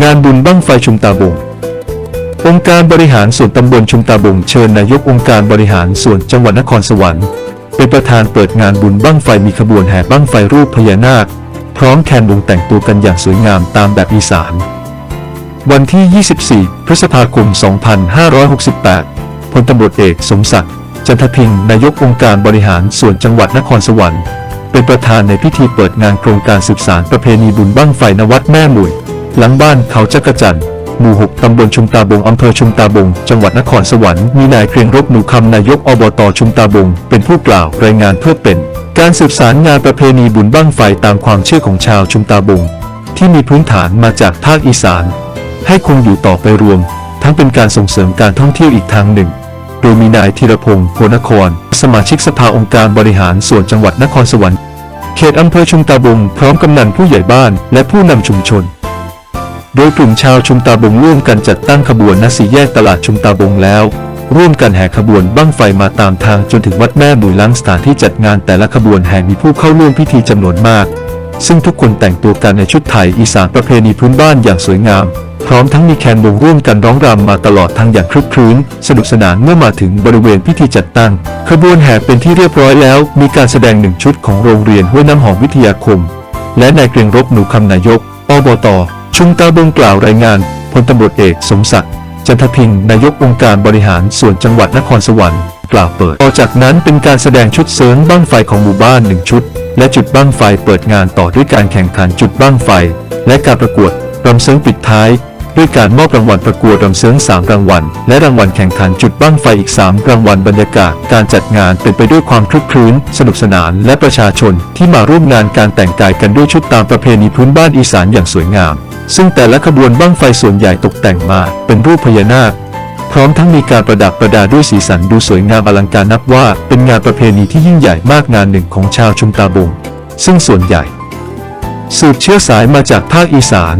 งานบุญบั้งไฟชุมตาบง องค์การบริหารส่วนตำบลชุมตาบง เชิญนายกองค์การบริหารส่วนจังหวัดนครสวรรค์เป็นประธานเปิดงานบุญบั้งไฟมีขบวนแห่บั้งไฟรูปพญานาค พร้อมแคนวงแต่งตัวกันอย่างสวยงามตามแบบอีสาน วันที่ 24 พฤษภาคม 2568 พลตำรวจเอกสมศักดิ์จันทพิงนายกองค์การบริหารส่วนจังหวัดนครสวรรค์ เป็นประธานในพิธีเปิดงานโครงการสืบสารประเพณีบุญบั้งไฟนวัดแม่หมุย หลังบ้านเขาจักรจันหมู่6ตำบลชุมตาบงอำเภอชุมตาบง จังหวัดนครสวรรค์มีนายเกรียงรบหนูคำนายกอบตชุมตาบง เป็นผู้กล่าวรายงานเพื่อเป็น การสืบสารงานประเพณีบุญบั้งไฟตามความเชื่อของชาวชุมตาบง ที่มีพื้นฐานมาจากภาคอีสาน ให้คงอยู่ต่อไปรวม ทั้งเป็นการส่งเสริมการท่องเที่ยวอีกทางหนึ่งโดยมีนายธีรพงศ์โพนคร สมาชิกสภาองค์การบริหารส่วนจังหวัดนครสวรรค์เขตอำเภอชุมตาบง พร้อมกำนันผู้ใหญ่บ้านและผู้นำชุมชน โดยกลุ่มชาวชุมตาบงร่วมกันจัดตั้งขบวนณสีแยกตลาดชุมตาบงแล้ว ร่วมกันแห่ขบวนบั้งไฟมาตามทางจนถึงวัดแม่บุยล้างสถานที่จัดงานแต่ละขบวนแห่มีผู้เข้าร่วมพิธีจำนวนมาก ซึ่งทุกคนแต่งตัวกันในชุดไทยอีสานประเพณีพื้นบ้านอย่างสวยงาม พร้อมทั้งมีแคนวงร่วมกันร้องรำมาตลอดทางอย่างคลึกครื้น สนุกสนานเมื่อมาถึงบริเวณพิธีจัดตั้ง ขบวนแห่เป็นที่เรียบร้อยแล้ว มีการแสดงหนึ่งชุดของโรงเรียนห้วยน้ำหอมวิทยาคม และนายเกรียงรบหนูคำนายกอบต ชุมตาบงกล่าวรายงานพลตำรวจเอกสมศักดิ์จันทพิงนายกองค์การบริหารส่วนจังหวัดนครสวรรค์กล่าวเปิด ต่อจากนั้นเป็นการแสดงชุดเสริงบั้งไฟของหมู่บ้านหนึ่งชุด และจุดบั้งไฟเปิดงานต่อด้วยการแข่งขันจุดบั้งไฟ และการประกวดรำเสริงปิดท้าย ด้วยการมอบรางวัลประกวดรำเสริง3รางวัล และรางวัลแข่งขันจุดบั้งไฟอีก 3 รางวัลบรรยากาศการจัดงานเป็นไปด้วยความคลึกครื้น สนุกสนานและประชาชนที่มาร่วมงานการแต่งกายกันด้วยชุดตามประเพณีพื้นบ้านอีสานอย่างสวยงาม ซึ่งแต่ละขบวนบั้งไฟส่วนใหญ่ตกแต่งมาเป็นรูปพญานาค พร้อมทั้งมีการประดับประดาด้วยสีสันดูสวยงามอลังการนับว่า เป็นงานประเพณีที่ยิ่งใหญ่มากงานหนึ่งของชาวชุมตาบง ซึ่งส่วนใหญ่ สืบเชื้อสายมาจากภาคอีสาน